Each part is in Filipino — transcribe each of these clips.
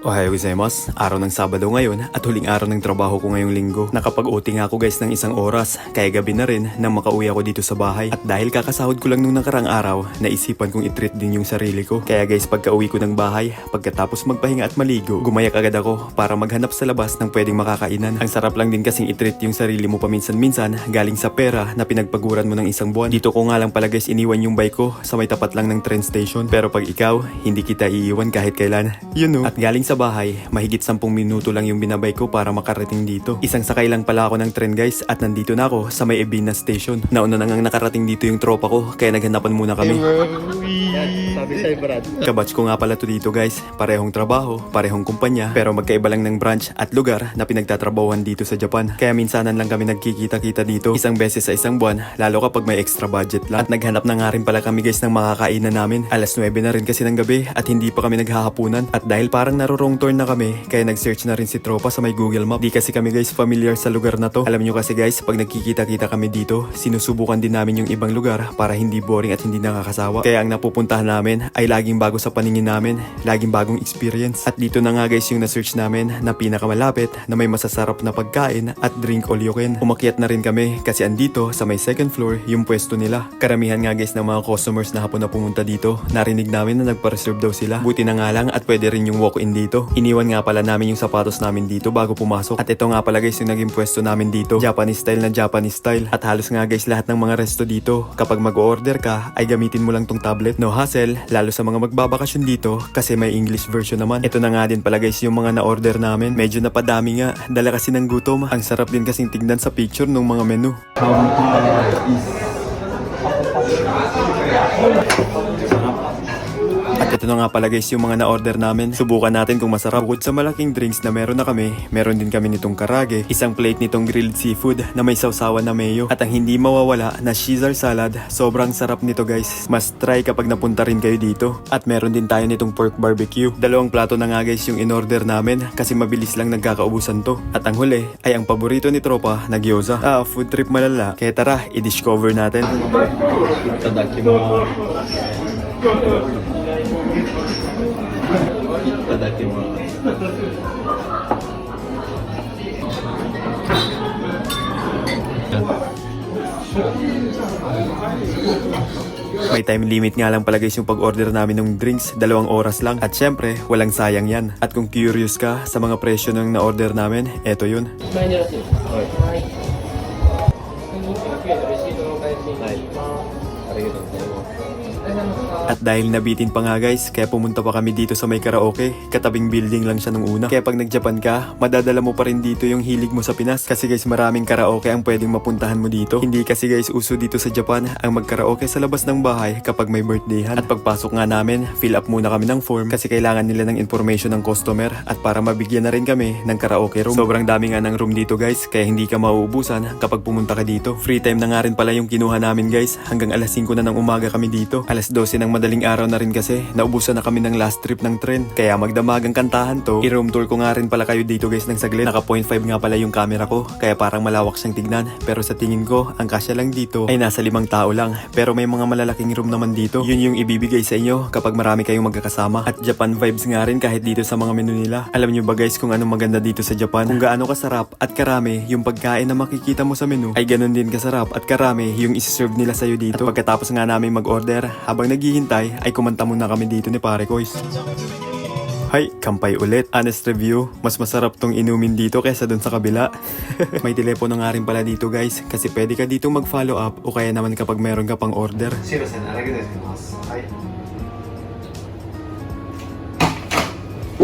Ohayo gozaimasu. Araw ng Sabado ngayon at huling araw ng trabaho ko ngayong linggo. Nakapag-OT nga ako guys ng isang oras, kaya gabi na rin nang makauwi ako dito sa bahay. At dahil kakasahod ko lang nung nakarang araw, naisipan kong itreat din yung sarili ko. Kaya guys, pagka uwi ko ng bahay, pagkatapos magpahinga at maligo, gumayak agad ako para maghanap sa labas ng pwedeng makakainan. Ang sarap lang din kasing itreat yung sarili mo paminsan-minsan galing sa pera na pinagpaguran mo ng isang buwan. Dito ko nga lang pala guys iniwan yung bike ko sa may tapat lang ng train station. Pero pag ikaw, hindi kita iiwan kahit kailan. Yun know. At galing sa bahay, mahigit 10 minuto lang yung binabay ko para makarating dito. Isang sakay lang pala ako ng tren guys at nandito na ako sa may Ebina Station. Nauna na ngang nakarating dito yung tropa ko kaya naghanapan muna kami. Sabi sa'yo, Brad. Kabatch ko nga pala to dito guys. Parehong trabaho, parehong kumpanya, pero magkaiba lang ng branch at lugar na pinagtatrabahuan dito sa Japan. Kaya minsanan lang kami nagkikita-kita dito isang beses sa isang buwan, lalo kapag may extra budget lang. At naghanap na nga rin pala kami guys ng makakainan namin. Alas 9 na rin kasi ng gabi at hindi pa kami naghahapunan. At dahil parang narorong turn na kami, kaya nag-search na rin si Tropa sa may Google Map. Di kasi kami guys familiar sa lugar na to. Alam nyo kasi guys, pag nagkikita-kita kami dito, sinusubukan din namin yung ibang lugar para hindi boring at hindi nakakasawa. Kaya ang napupuntahan namin ay laging bago sa paningin namin, laging bagong experience. At dito na nga guys yung na-search namin na pinakamalapit na may masasarap na pagkain at drink all you can. Umakyat na rin kami kasi andito sa may second floor yung pwesto nila. Karamihan nga guys ng mga customers na hapon na pumunta dito, narinig namin na nagpa-reserve daw sila. Buti na nga lang at pwede rin yung walk-in dito. Iniwan nga pala namin yung sapatos namin dito bago pumasok. At ito nga pala guys yung naging pwesto namin dito. Japanese style na Japanese style. At halos nga guys lahat ng mga resto dito, kapag mag-order ka, ay gamitin mo lang tong tablet. No hassle, lalo sa mga magbabakasyon dito kasi may English version naman. Ito na nga din pala guys yung mga na-order namin. Medyo napadami nga, dala kasi ng gutom. Ang sarap din kasing tignan sa picture ng mga menu. At ito na nga pala guys yung mga na-order namin. Subukan natin kung masarap. Bukod sa malaking drinks na meron na kami, meron din kami nitong karage, isang plate nitong grilled seafood na may sausawan na mayo, at ang hindi mawawala na Caesar salad. Sobrang sarap nito guys. Must try kapag napunta rin kayo dito. At meron din tayo nitong pork barbecue. Dalawang plato na nga guys yung in-order namin kasi mabilis lang nagkakaubusan to. At ang huli ay ang paborito ni Tropa na gyoza. Ah, food trip malala. Kaya tara, i-discover natin. May time limit nga lang pala guys yung pag-order namin ng drinks, dalawang oras lang. At syempre, walang sayang yan. At kung curious ka sa mga presyo ng na-order namin, eto yun. 前 at dahil nabitin pa nga guys, kaya pumunta pa kami dito sa may karaoke. Katabing building lang siya nung una. Kaya pag nag-Japan ka, madadala mo pa rin dito yung hilig mo sa Pinas. Kasi guys, maraming karaoke ang pwedeng mapuntahan mo dito. Hindi kasi guys, uso dito sa Japan ang magkaraoke sa labas ng bahay kapag may birthdayhan. At pagpasok nga namin, fill up muna kami ng form kasi kailangan nila ng information ng customer at para mabigyan na rin kami ng karaoke room. Sobrang dami nga ng room dito guys, kaya hindi ka mauubusan kapag pumunta ka dito. Free time na nga rin pala yung kinuha namin guys. Hanggang alas 5 na ng umaga kami dito. Alas 12 ng madaling araw na rin kasi, naubusan na kami ng last trip ng tren. Kaya magdamagang kantahan to, i-room tour ko nga rin pala kayo dito guys ng saglit. Naka 0.5 nga pala yung camera ko, kaya parang malawak siyang tignan. Pero sa tingin ko, ang kasya lang dito ay nasa limang tao lang. Pero may mga malalaking room naman dito. Yun yung ibibigay sa inyo kapag marami kayong magkakasama. At Japan vibes nga rin kahit dito sa mga menu nila. Alam nyo ba guys kung anong maganda dito sa Japan? Kung gaano kasarap at karami yung pagkain na makikita mo sa menu ay ganun din kasarap at karami yung isi-serve nila sa'yo dito. At pagkatapos nga namin mag-order, habang naghihintay ay kumanta muna kami dito ni Pare Kois. Hay, kampay ulit. Honest review, mas masarap tong inumin dito kaysa dun sa kabila. May telepono nga rin pala dito guys, kasi pwede ka dito mag-follow up o kaya naman kapag meron ka pang order. す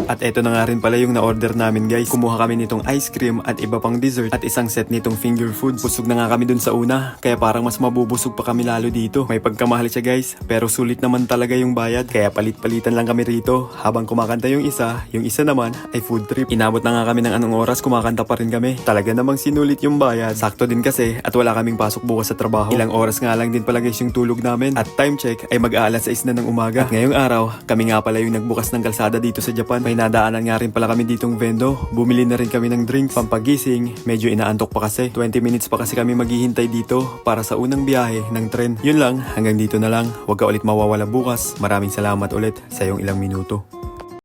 At eto na nga rin pala yung na-order namin guys. Kumuha kami nitong ice cream at iba pang dessert at isang set nitong finger foods. Busog na nga kami dun sa una, kaya parang mas mabubusog pa kami lalo dito. May pagkamahal siya guys, pero sulit naman talaga yung bayad. Kaya palit-palitan lang kami rito. Habang kumakanta yung isa, yung isa naman ay food trip. Inabot na nga kami ng anong oras, kumakanta pa rin kami. Talaga namang sinulit yung bayad. Sakto din kasi at wala kaming pasok bukas sa trabaho. Ilang oras nga lang din pala guys yung tulog namin. At time check ay mag-aalas 6 na ng umaga. At ngayong araw, kami nga pala yung nagbukas ng kalsada dito sa Japan. May nadaanan nga rin pala kami ditong vendo. Bumili na rin kami ng drinks, pampagising. Medyo inaantok pa kasi. 20 minutes pa kasi kami maghihintay dito para sa unang biyahe ng tren. Yun lang, hanggang dito na lang. Huwag ka ulit mawawala bukas. Maraming salamat ulit sa iyong ilang minuto.